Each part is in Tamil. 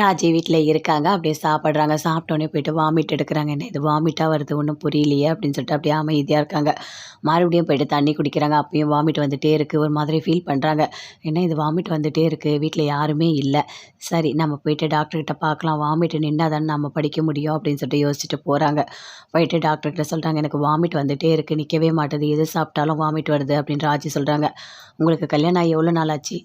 ராஜி வீட்டில் இருக்காங்க. அப்படியே சாப்பிட்றாங்க. சாப்பிட்டோன்னே போயிட்டு வாமிட் எடுக்கிறாங்க. என்ன இது வாமிட்டாக வருது? ஒன்றும் புரியலையே அப்படின்னு சொல்லிட்டு அப்படியே அமைதியாக இருக்காங்க. மறுபடியும் போயிட்டு தண்ணி குடிக்கிறாங்க. அப்பயும் வாமிட் வந்துகிட்டே இருக்குது ஒரு மாதிரி ஃபீல் பண்ணுறாங்க என்ன இது வாமிட் வந்துகிட்டே இருக்குது வீட்டில் யாருமே இல்லை. சரி நம்ம போயிட்டு டாக்டர்கிட்ட பார்க்கலாம். வாமிட் நின்னா தானே நம்ம படிக்க முடியும் அப்படின்னு சொல்லிட்டு யோசிச்சுட்டு போகிறாங்க போயிட்டு டாக்டர்கிட்ட சொல்கிறாங்க எனக்கு வாமிட் வந்துகிட்டே இருக்குது நிற்கவே மாட்டுது. எது சாப்பிட்டாலும் வாமிட் வருது அப்படின்னு ராஜி சொல்கிறாங்க உங்களுக்கு கல்யாணம் ஆகி எவ்வளோ நாள் ஆச்சு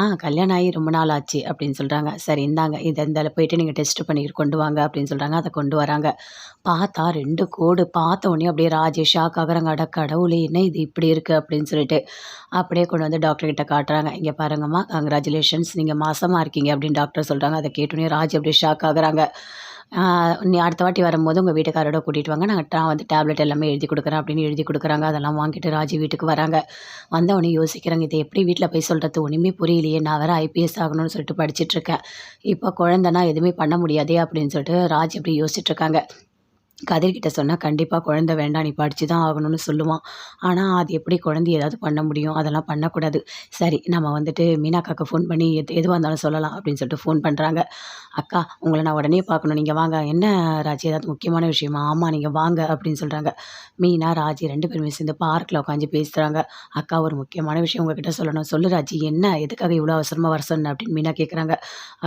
ஆ கல்யாணம் ஆகி ரொம்ப நாள் ஆச்சு அப்படின்னு சொல்கிறாங்க சரி இந்தாங்க இதை இந்த போயிட்டு நீங்கள் டெஸ்ட் பண்ணிக்கிட்டு கொண்டு வாங்க அப்படின்னு சொல்கிறாங்க அதை கொண்டு வராங்க. பார்த்தா ரெண்டு கோடு. பார்த்த உடனே அப்படியே ராஜேஷ் ஷாக் ஆகுறாங்க. அட கடவுளே என்ன இது இப்படி இருக்குது அப்படின்னு சொல்லிட்டு அப்படியே கொண்டு வந்து டாக்டர் கிட்ட காட்டுறாங்க. இங்கே பாருங்கம்மா கங்க்ராச்சுலேஷன்ஸ் நீங்கள் மாசமாக இருக்கீங்க அப்படின்னு டாக்டர் சொல்கிறாங்க அதை கேட்டோன்னே ராஜ் அப்படியே ஷாக் ஆகுறாங்க. நீ அடுத்த வாட்டி வரும்போது உங்கள் வீட்டுக்காரோட கூட்டிகிட்டு வாங்க. நாங்கள் நான் வந்து டேப்லெட் எல்லாமே எழுதி கொடுக்குறேன் அப்படின்னு எழுதி கொடுக்குறாங்க. அதெல்லாம் வாங்கிட்டு ராஜி வீட்டுக்கு வராங்க. வந்தவொடனே யோசிக்கிறாங்க இதை எப்படி வீட்டில் போய் சொல்கிறது ஒன்றுமே புரியலையே. நான் வேறு ஐபிஎஸ் ஆகணும்னு சொல்லிட்டு படிச்சுட்ருக்கேன் இப்போ குழந்தைனா எதுவுமே பண்ண முடியாதே அப்படின்னு சொல்லிட்டு ராஜ் அப்படி யோசிச்சுட்ருக்காங்க கதிர்கிட்ட சொன்னால் கண்டிப்பாக குழந்த வேண்டாம் நீ படித்து தான் ஆகணும்னு சொல்லுவான். ஆனால் அது எப்படி குழந்தை ஏதாவது பண்ண முடியும்? அதெல்லாம் பண்ணக்கூடாது. சரி நம்ம வந்துட்டு மீனாக்காக்கு ஃபோன் பண்ணி எது எதுவாக இருந்தாலும் சொல்லலாம் அப்படின்னு சொல்லிட்டு ஃபோன் பண்ணுறாங்க அக்கா உங்களை நான் உடனே பார்க்கணும். நீங்கள் வாங்க. என்ன ராஜி ஏதாவது முக்கியமான விஷயமா? ஆமாம் நீங்கள் வாங்க அப்படின்னு சொல்கிறாங்க மீனா ராஜி ரெண்டு பேருமே சேர்ந்து பார்க்கில் உட்காந்து பேசுகிறாங்க அக்கா ஒரு முக்கியமான விஷயம் உங்ககிட்ட சொல்லணும். சொல்லு ராஜி என்ன? எதுக்காக இவ்வளோ அவசரமாக வர சொன்ன? அப்படின்னு மீனா கேட்குறாங்க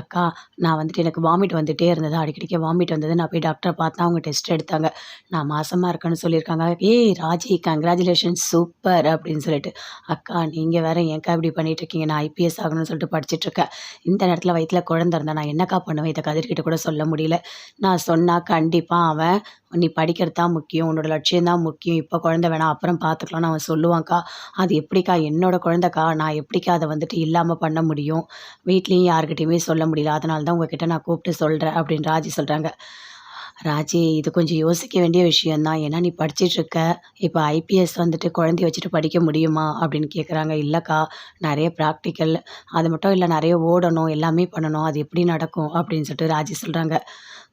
அக்கா நான் வந்துட்டு எனக்கு வாமிட் வந்துகிட்டே இருந்தது. அடிக்கடிக்க வாமிட் வந்தது. நான் போய் டாக்டரை பார்த்தா அவங்க டெஸ்ட் எடுத்தாங்க. நான் மாசமாக இருக்கேன்னு சொல்லியிருக்காங்க. ஏய் ராஜி கங்க்ராச்சுலேஷன்ஸ் சூப்பர் அப்படின்னு சொல்லிட்டு. அக்கா நீங்கள் வேற ஏன்க்கா இப்படி பண்ணிட்டு இருக்கீங்க நான் ஐபிஎஸ் ஆகணும்னு சொல்லிட்டு படிச்சுட்ருக்கேன் இந்த நேரத்தில் வயிற்றில் குழந்த இருந்தால் நான் என்னக்கா பண்ணுவேன்? இதை கதிர்கிட்ட கூட சொல்ல முடியல. நான் சொன்னால் கண்டிப்பாக அவன் நீ படிக்கிறது தான் முக்கியம். உன்னோட லட்சியம் தான் முக்கியம். இப்போ குழந்த வேணாம் அப்புறம் பார்த்துக்கலாம்னு அவன் சொல்லுவான்க்கா. அது எப்படிக்கா? என்னோட குழந்தைக்கா? நான் எப்படிக்கா அதை வந்துட்டு இல்லாமல் பண்ண முடியும்? வீட்லேயும் யாருக்கிட்டையுமே சொல்ல முடியல. அதனால தான் உங்ககிட்ட நான் கூப்பிட்டு சொல்கிறேன் அப்படின்னு ராஜி சொல்கிறாங்க ராஜி இது கொஞ்சம் யோசிக்க வேண்டிய விஷயந்தான் ஏன்னா நீ படிச்சிட்ருக்க. இப்போ ஐபிஎஸ் வந்துட்டு குழந்தைய வச்சுட்டு படிக்க முடியுமா? அப்படின்னு கேட்குறாங்க இல்லைக்கா நிறைய ப்ராக்டிக்கல் அது மட்டும் இல்லை நிறைய ஓடணும் எல்லாமே பண்ணணும். அது எப்படி நடக்கும்? அப்படின்னு சொல்லிட்டு ராஜி சொல்கிறாங்க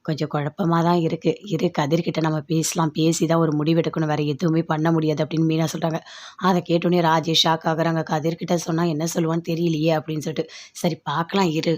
கொஞ்சம் குழப்பமாக தான் இருக்குது இரு கதிர்கிட்ட நம்ம பேசலாம். பேசி தான் ஒரு முடிவு எடுக்கணும். வேறு எதுவுமே பண்ண முடியாது அப்படின்னு மீனா சொல்கிறாங்க அதை கேட்டோன்னே ராஜேஷ் ஷாக் ஆகுறாங்க. கதிர்கிட்ட சொன்னால் என்ன சொல்லுவான்னு தெரியலையே அப்படின்னு சொல்லிட்டு. சரி பார்க்கலாம் இரு.